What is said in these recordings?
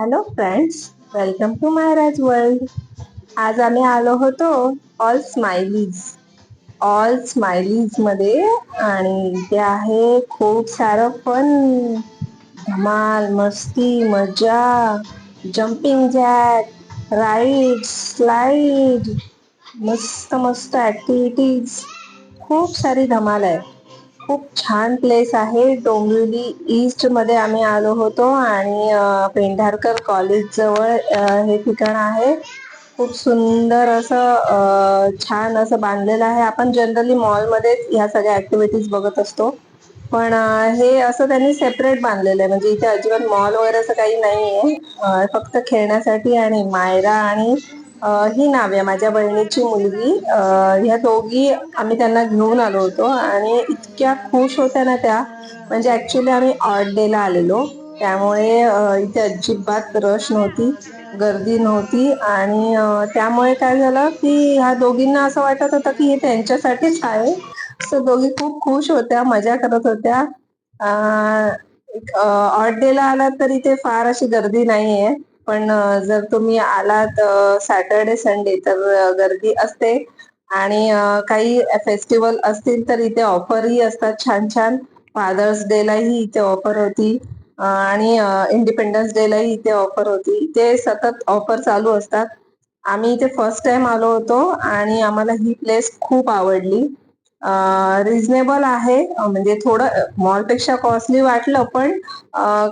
Hello friends welcome to Maharaj world आज आम्ही आलो होतो ऑल स्माइलीज ऑल स्माइलीजमध्ये आणि इथे आहे खूप सारं फन धमाल मस्ती मजा जम्पिंग जॅक राईड स्लाईड मस्त मस्त ऍक्टिव्हिटीज खूप सारी धमाल आहे. खूप छान प्लेस आहे. डोंबिवली ईस्टमध्ये आम्ही आलो होतो आणि पेंढारकर कॉलेज जवळ हे ठिकाण आहे. खूप सुंदर असं छान असं बांधलेलं आहे. आपण जनरली मॉलमध्येच ह्या सगळ्या ऍक्टिव्हिटीज बघत असतो. पण हे असं त्यांनी सेपरेट बांधलेलं आहे. म्हणजे इथे अजिबात मॉल वगैरे असं काही नाही आहे फक्त खेळण्यासाठी आणि मायरा आणि ही नाव्या माझ्या बहिणीची मुलगी. ह्या दोघी आम्ही त्यांना घेऊन आलो होतो आणि इतक्या खुश होत्या ना त्या. म्हणजे ऍक्च्युली आम्ही ऑर्ड डेला आलेलो. त्यामुळे इथे अजिबात रश नव्हती गर्दी नव्हती. आणि त्यामुळे काय झालं की ह्या दोघींना असं वाटत होतं की हे त्यांच्यासाठीच आहे. सो दोघी खूप खुश होत्या मजा करत होत्या. ऑड डेला आला आलात तर इथे फार अशी गर्दी नाहीये. पण जर तुम्ही आलात सॅटरडे संडे तर गर्दी असते. आणि काही फेस्टिवल असतील तर इथे ऑफरही असतात छान छान फादर्स डे लाही इथे ऑफर होती. आणि इंडिपेंडन्स डे लाही इथे ऑफर होती. इथे सतत ऑफर चालू असतात. आम्ही इथे फर्स्ट टाइम आलो होतो आणि आम्हाला ही प्लेस खूप आवडली. रिजनेबल आहे. म्हणजे थोडं मॉलपेक्षा कॉस्टली वाटलं पण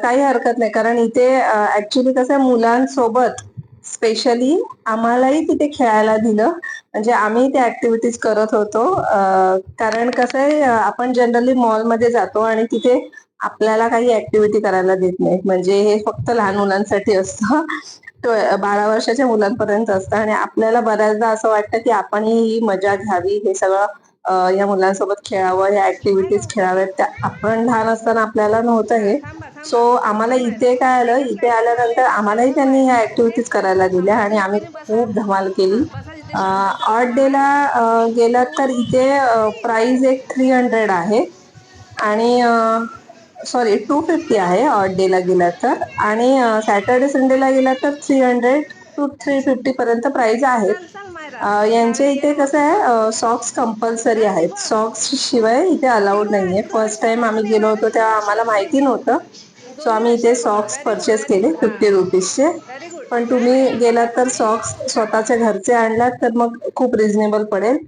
काही हरकत नाही. कारण इथे ऍक्च्युली कसं आहे मुलांसोबत स्पेशली आम्हालाही तिथे खेळायला दिलं. म्हणजे आम्ही त्या ऍक्टिव्हिटीज करत होतो. कारण कसं आहे आपण जनरली मॉलमध्ये जातो आणि तिथे आपल्याला काही ऍक्टिव्हिटी करायला देत नाहीत. म्हणजे हे फक्त लहान मुलांसाठी असतं. तो- बारा वर्षाच्या मुलांपर्यंत असतं. आणि आपल्याला बऱ्याचदा असं वाटतं की आपणही ही मजा घ्यावी. हे सगळं या मुलांसोबत खेळावं या ऍक्टिव्हिटीज खेळाव्यात. त्या आपण लहान असताना आपल्याला नव्हतं हे. सो आम्हाला इथे काय आलं? इथे आल्यानंतर आम्हालाही त्यांनी ह्या ऍक्टिव्हिटीज करायला दिल्या आणि आम्ही खूप धमाल केली. ऑट डेला गेलात तर इथे प्राइस एक थ्री हंड्रेड आहे. आणि सॉरी टू फिफ्टी आहे ऑट डेला गेला गेलात तर. आणि सॅटर्डे संडेला गेलात तर three hundred to three fifty पर्यंत प्राइस आहेत यांच्या इथे कसं आहे सॉक्स कंपल्सरी आहेत. सॉक्स शिवाय इथे अलाउड आहे फर्स्ट टाइम आम्ही गेलो होतो तेव्हा आम्हाला माहिती नव्हतं. सो आम्ही इथे सॉक्स परचेस केले फिफ्टी रुपीजचे पण तुम्ही गेलात तर सॉक्स स्वतःच्या घरचे आणलात तर मग खूप रिझनेबल पडेल.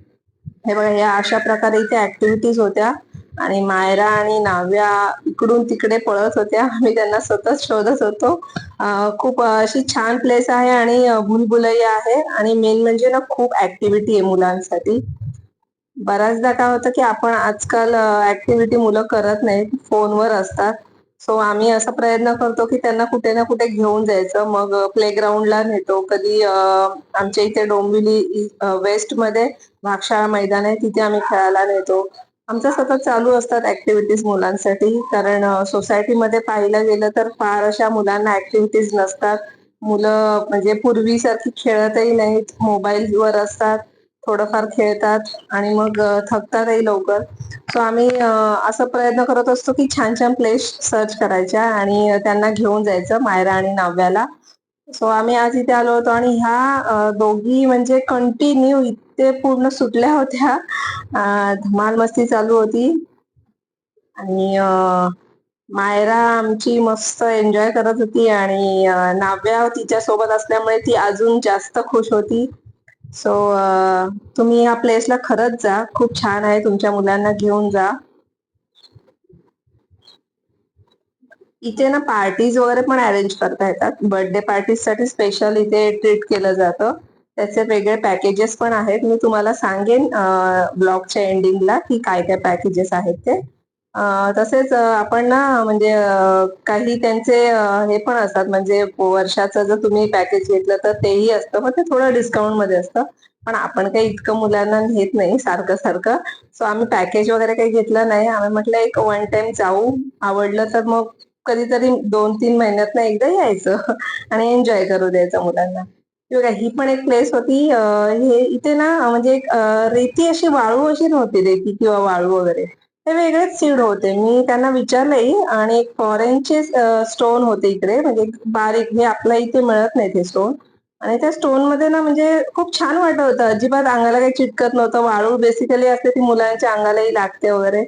हे बघा या अशा प्रकारे इथे ऍक्टिव्हिटीज होत्या. आणि मायरा आणि नाव्या इकडून तिकडे पळत होत्या. आम्ही त्यांना सतत शोधत होतो. खूप अशी छान प्लेस आहे आणि अं, भुलभुलई आहे. आणि मेन म्हणजे ना खूप ऍक्टिव्हिटी आहे मुलांसाठी. बऱ्याचदा काय होतं की आपण आजकाल ऍक्टिव्हिटी मुलं करत नाहीत. फोनवर असतात. सो आम्ही असा प्रयत्न करतो की त्यांना कुठे ना कुठे घेऊन जायचं. मग प्लेग्राऊंडला नेतो. कधी आमच्या इथे डोंबिवली वेस्टमध्ये भागशाळा मैदान आहे. तिथे आम्ही खेळायला नेतो. आमच्या सतत चालू असतात ऍक्टिव्हिटीज मुलांसाठी. कारण सोसायटीमध्ये पाहिलं गेलं तर फार अशा मुलांना ऍक्टिव्हिटीज नसतात. मुलं म्हणजे पूर्वीसारखी खेळतही नाहीत. मोबाईलवर असतात. थोडंफार खेळतात. आणि मग थकतातही लवकर. सो आम्ही असं प्रयत्न करत असतो की छान छान प्लेस सर्च करायच्या आणि त्यांना घेऊन जायचं मायरा आणि नाव्याला. सो आम्ही आज इथे आलो होतो आणि ह्या दोघी म्हणजे कंटिन्यू ते पूर्ण सुटल्या होत्या. धमाल मस्ती चालू होती. आणि मायरा आमची मस्त एन्जॉय करत होती आणि नाव्या तिच्या सोबत असल्यामुळे ती अजून जास्त खुश होती. सो तुम्ही या प्लेसला खरंच जा. खूप छान आहे. तुमच्या मुलांना घेऊन जा. इथे ना पार्टीज वगैरे पण अरेंज करता येतात. बर्थडे पार्टीजसाठी स्पेशल इथे ट्रीट केलं जातं. त्याचे वेगळे पॅकेजेस पण आहेत. मी तुम्हाला सांगेन ब्लॉगच्या एंडिंगला की काय काय पॅकेजेस आहेत ते. तसेच आपण ना म्हणजे काही त्यांचे हे पण असतात. म्हणजे वर्षाचं जर तुम्ही पॅकेज घेतलं तर तेही असतं. मग ते थोडं डिस्काउंटमध्ये असतं. पण आपण काही इतकं मुलांना घेत नाही सारखं सारखं. सो आम्ही पॅकेज वगैरे काही घेतलं नाही. आम्ही म्हटलं एक वन टाइम जाऊ. आवडलं तर मग कधीतरी दोन तीन महिन्यात ना एकदा यायचं. आणि एन्जॉय करू द्यायचं मुलांना. बघा ही पण एक प्लेस होती. हे इथे ना म्हणजे एक रेती अशी वाळू अशी नव्हती रेती किंवा वाळू वगैरे. हे वेगळेच सीड होते. मी त्यांना विचारलंही आणि एक फॉरेनचे स्टोन होते इकडे. म्हणजे बारीक हे आपल्या इथे मिळत नाही ते स्टोन आणि त्या स्टोनमध्ये ना म्हणजे खूप छान वाटत होतं. अजिबात अंगाला काही चिटकत नव्हतं. वाळू बेसिकली असते ती मुलांच्या अंगालाही लागते वगैरे.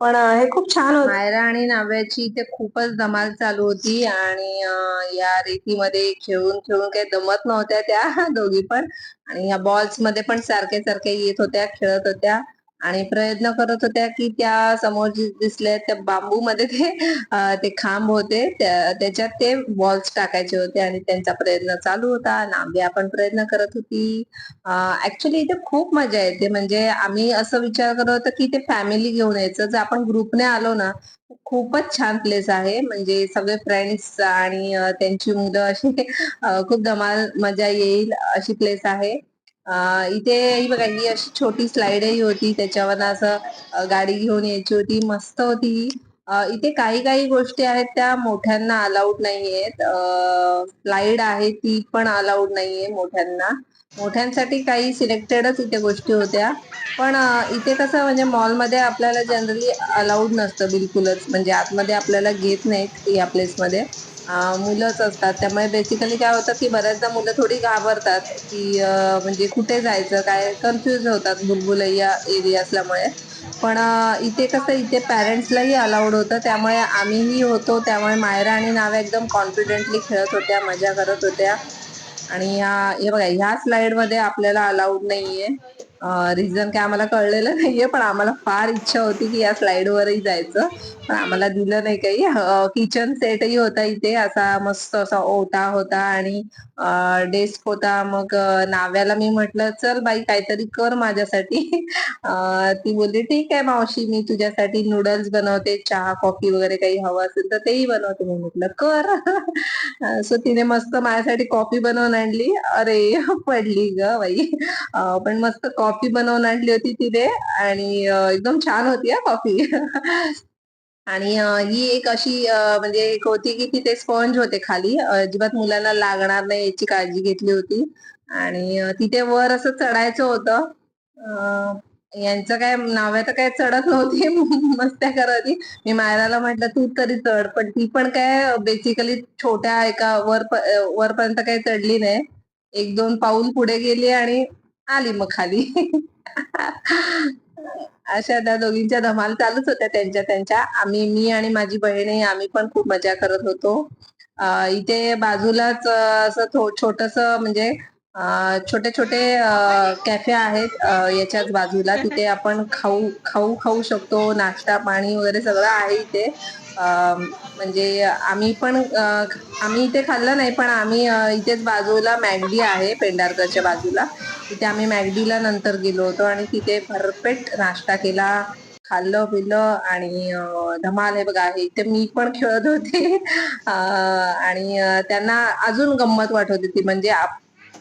पण हे खूप छान होतं मायरा आणि नाव्याची इथे खूपच धमाल चालू होती आणि अं, या रेतीमध्ये खेळून खेळून काही दमत नव्हत्या त्या दोघी पण आणि या बॉल्समध्ये पण सारखे सारखे येत होत्या खेळत होत्या. आणि प्रयत्न करत होत्या की त्या समोर जे दिसले त्या बांबू मध्ये ते ते खांब होते. त्याच्यात ते बॉल्स टाकायचे होते आणि त्यांचा प्रयत्न चालू होता. नाव्या आपण प्रयत्न करत होती. ऍक्च्युली इथे खूप मजा येते. म्हणजे आम्ही असं विचार करत होतो की ते फॅमिली घेऊन यायचं. जर आपण ग्रुपने आलो ना खूपच छान प्लेस आहे. म्हणजे सगळे फ्रेंड्स आणि त्यांची मुलं अशी खूप धमाल मजा येईल अशी प्लेस आहे. इथे ही बघा ही अशी छोटी स्लाइडही होती. त्याच्यावर असं गाडी घेऊन यायची होती. मस्त होती ही. इथे काही काही गोष्टी आहेत त्या मोठ्यांना अलाउड नाहीयेत. स्लाइड आहे ती पण अलाउड नाहीये मोठ्यांना. मोठ्यांसाठी काही सिलेक्टेडच इथे गोष्टी होत्या. पण इथे कसं म्हणजे मॉलमध्ये आपल्याला जनरली अलाउड नसतं बिलकुलच. म्हणजे आतमध्ये आपल्याला घेत नाहीत या प्लेसमध्ये मुलंच असतात. त्यामुळे बेसिकली काय होतं की बऱ्याचदा मुलं थोडी घाबरतात की म्हणजे कुठे जायचं काय कन्फ्युज होतात बुलबुलैया एरिया असल्यामुळे. पण इथे कसं इथे पॅरेंट्सलाही अलाउड होतं. त्यामुळे आम्हीही होतो. त्यामुळे मायरा आणि नाव्या एकदम कॉन्फिडेंटली खेळत होत्या मजा करत होत्या. आणि या हे बघा ह्या स्लाइडमध्ये आपल्याला अलाउड आहे रिझन काय आम्हाला कळलेलं नाहीये पण आम्हाला फार इच्छा होती की या स्लाइड वरही जायचं. पण आम्हाला दिलं नाही काही. किचन सेटही होता इथे. असा मस्त असा ओटा होता आणि डेस्क होता. मग नाव्याला मी म्हटलं चल बाई काहीतरी कर माझ्यासाठी. ती बोलली ठीक आहे मावशी मी तुझ्यासाठी नूडल्स बनवते. चहा कॉफी वगैरे काही हवं असेल तर तेही बनवते. मी म्हटलं कर. सो तिने मस्त माझ्यासाठी कॉफी बनवून आणली. अरे पडली ग बाई. पण मस्त कॉफी कॉफी बनवून आणली होती तिने आणि एकदम छान होती हा कॉफी. आणि ही एक अशी म्हणजे एक होती की तिथे स्पंज होते खाली अजिबात मुलांना लागणार नाही याची काळजी घेतली होती. आणि तिथे वर असं चढायचं होतं. यांचं काय नाव्या तर काय चढत नव्हती मस्त्या करत होती मी मायराला म्हटलं तू तरी चढ पण ती पण काय बेसिकली छोट्या एका वर वरपर्यंत काही चढली नाही. एक दोन पाऊल पुढे गेली आणि आली मग खाली. अशा त्या दोघींच्या धमाल चालूच होत्या त्यांच्या त्यांच्या. आम्ही मी आणि माझी बहिणी आम्ही पण खूप मजा करत होतो. इथे बाजूलाच असं छोटस म्हणजे छोटे छोटे कॅफे आहेत. याच्याच बाजूला तिथे आपण खाऊ खाऊ खाऊ शकतो. नाश्ता पाणी वगैरे सगळं आहे इथे. म्हणजे आम्ही पण आम्ही इथे खाल्लं नाही पण आम्ही इथेच बाजूला मॅगडी आहे पेंडारकरच्या बाजूला. तिथे आम्ही मॅगडीला नंतर गेलो होतो आणि तिथे भरपेट नाश्ता केला खाल्लं पिलं आणि धमाल हे बघा आहे इथे मी पण खेळत होते. आणि त्यांना अजून गंमत वाटत होती ती म्हणजे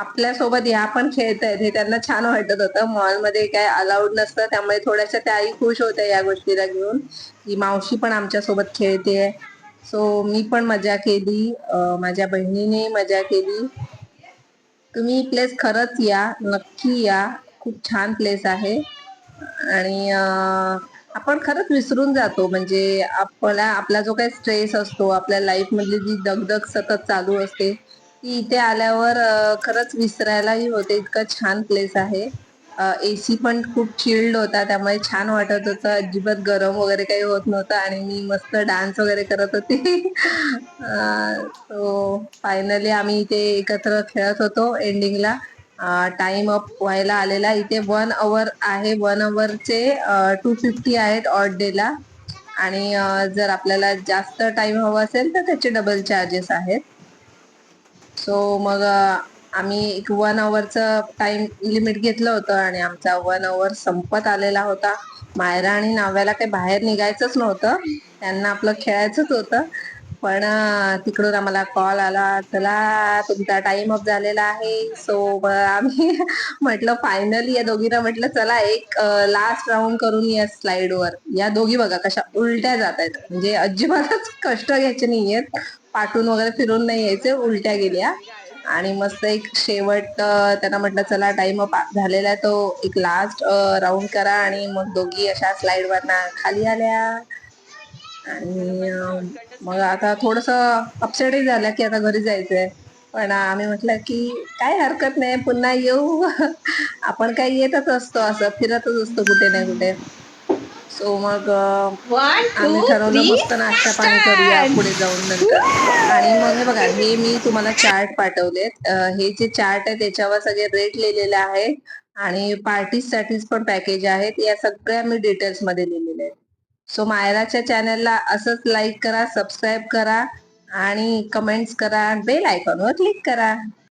आपल्यासोबत आपल्यासोबत ह्या पण खेळतायत हे त्यांना छान वाटत होतं. मॉलमध्ये काय अलाउड नसतं. त्यामुळे थोड्याशा त्याही खुश होत्या या गोष्टीला घेऊन. की मावशी पण आमच्यासोबत खेळते. सो मी पण मजा केली. माझ्या बहिणीने मजा केली. तुम्ही प्लेस खरंच या. नक्की या. खूप छान प्लेस आहे. आणि आपण खरंच विसरून जातो. म्हणजे आपला आपला जो काही स्ट्रेस असतो आपल्या लाईफमधली जी दगदग सतत चालू असते इथे आल्यावर खरंच विसरायलाही होते. इतकं छान प्लेस आहे. एसी पण खूप चिल्ड होता. त्यामुळे छान वाटत होतं. अजिबात गरम वगैरे काही होत नव्हतं. आणि मी मस्त डान्स वगैरे करत होते. सो फायनली आम्ही इथे एकत्र खेळत होतो एंडिंगला टाइम अप व्हायला आलेला. इथे वन अवर आहे. वन अवरचे टू फिफ्टी आहेत ऑड डेला आणि जर आपल्याला जास्त टाइम हवा असेल तर त्याचे डबल चार्जेस आहेत. सो मग आम्ही एक वन अवरचं टाइम लिमिट घेतलं होतं आणि आमचा वन आवर संपत आलेला होता. मायरा आणि नाव्याला काही बाहेर निघायचंच नव्हतं. त्यांना आपलं खेळायचंच होतं. पण तिकडून आम्हाला कॉल आला चला तुमचा टाइम अप झालेला आहे. सो आम्ही म्हटलं फायनली या दोघींना म्हटलं चला एक लास्ट राऊंड करून या स्लाइडवर या दोघी बघा कशा उलट्या जात आहेत म्हणजे अजिबातच कष्ट घ्यायचे नाहीयेत. पाठून वगैरे फिरून नाही यायचे उलट्या गेल्या. आणि मस्त एक शेवट त्यांना म्हटलं चला टाइम झालेला आहे तो. एक लास्ट राऊंड करा आणि मग दोघी अशा स्लाइड वरनं खाली आल्या. आणि मग आता थोडस अपसेटही झालं की आता घरी जायचंय. पण आम्ही म्हटलं की काय हरकत नाही पुन्हा येऊ. आपण काही येतच असतो असं फिरतच असतो कुठे ना कुठे. सो मग आम्ही ठरवलं मस्त नाश्ता पाणी करूया पुढे जाऊन नंतर. आणि मग हे बघा हे मी तुम्हाला चार्ट पाठवलेत. हे जे चार्ट आहे त्याच्यावर सगळे रेट लिहिलेले आहे आणि पार्टीज साठीच पण पॅकेज आहेत. या सगळ्या मी डिटेल्समध्ये लिहिलेले आहेत. सो मायराच्या चॅनलला असंच लाईक करा सबस्क्राईब करा आणि कमेंट्स करा बेल आयकॉनवर क्लिक करा.